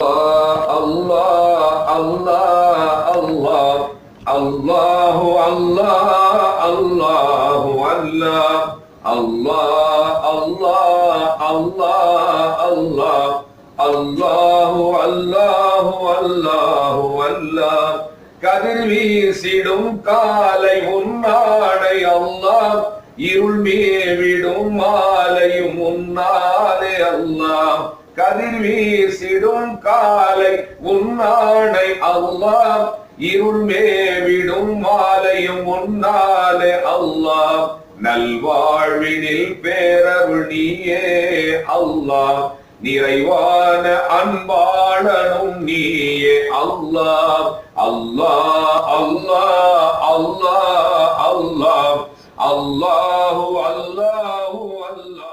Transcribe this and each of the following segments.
الله الله الله الله الله الله الله الله الله الله الله الله அல்லாஹ் அல்லாஹ் அல்லாஹ் கதிர் வீசிடும் காலை உன்னாடை அல்லாஹ் இருள் மேவிடும் மாலையும் உன்னாலே அல்லாஹ் கதிர் வீசிடும் காலை உன்னாடை அல்லாஹ். இருள் மேவிடும் மாலையும் உன்னாலே அல்லாஹ். நல்வாழ்வினில் பேரருள் நீயே அல்லாஹ். நிறைவான அன்பாளனும் நீயே அல்லாஹ். அல்லாஹ் அல்லாஹ் அல்லாஹ் அல்லாஹ். அல்லாஹு அல்லாஹு அல்லாஹு.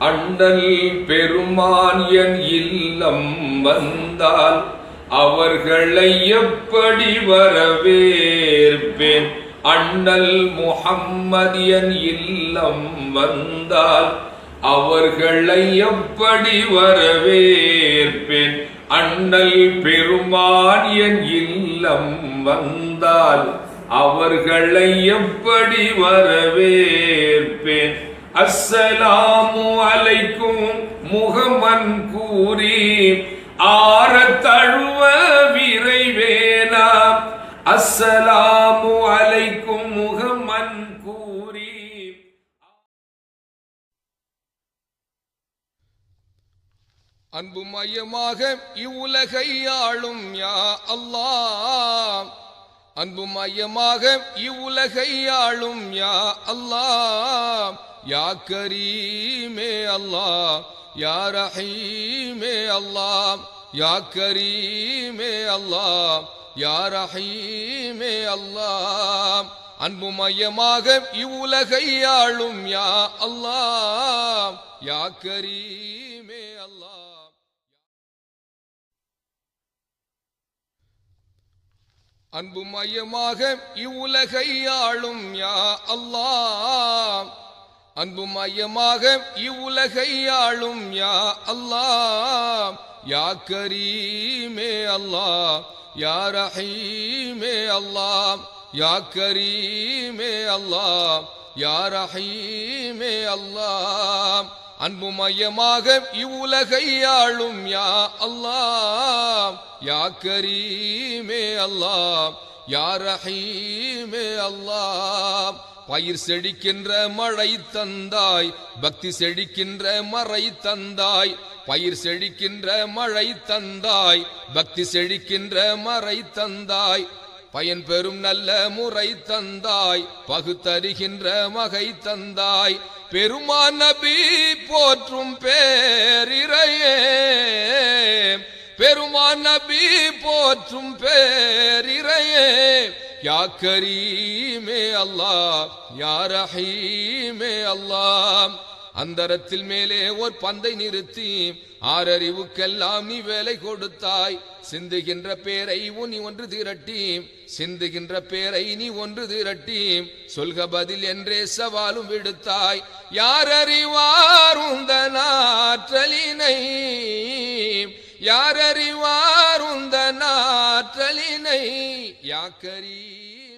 அண்டல் பெருமான் என் இல்லம் வந்தால் அவர்களை எப்படி வரவேற்பேன்? அண்ணல் முகம்மதியன் இல்லம் வந்தால் அவர்களை எப்படி வரவேற்பேன்? அண்ணல் பெருமான் என் இல்லம் வந்தால் அவர்களை எப்படி வரவேற்பேன்? அஸ்ஸலாமு அலைக்கும் முகமன் கூறி ஆற தழுவ விரைவேனா? அஸ்ஸலாம் அன்புமயமாக இவ்வுலகை ஆளும் யா அல்லா அன்புமயமாக இவ்வுலகை ஆளும் யா அல்லா யா கரீமே அல்லா யா ரஹீமே அல்லா யா கரீமே அல்லா யா ரஹீமே அல்லா அன்புமயமாக இவ்வுலகை ஆளும் யா அல்லா யா கரீம் ابلیاں یا کری میں یار ی میں یا کری میں الہ یار ی میں அன்பு மையமாக இவ்வுலகை ஆளும் யா அல்லா யா கரீமே அல்லா யா ரஹீமே அல்லா பயிர் செழிக்கின்ற மழை தந்தாய் பக்தி செழிக்கின்ற மறை தந்தாய் பயிர் செழிக்கின்ற மழை தந்தாய் பக்தி செழிக்கின்ற மறை தந்தாய் பயன் பெறும் நல்ல முறை தந்தாய் பகுத்தறிகின்ற மகை தந்தாய். பெருமான் நபி போற்றும் பேரிரையே பெருமான் நபி போற்றும் பேரிரையே யா கரீமே அல்லாஹ் யா ரஹீமே அல்லாஹ். அந்தரத்தில் மேலே ஓர் பந்தை நிறுத்தி ஆறறிவுக்கெல்லாம் நீ வேலை கொடுத்தாய். சிந்துகின்ற பேரை நீ ஒன்று திரட்டி சிந்துகின்ற பேரை நீ ஒன்று திரட்டி சொல்க பதில் என்றே சவாலும் விடுத்தாய். யார் அறிவார் உந்த நாற்றலினை? யார் அறிவார் நாற்றலினை? யாக்கரீ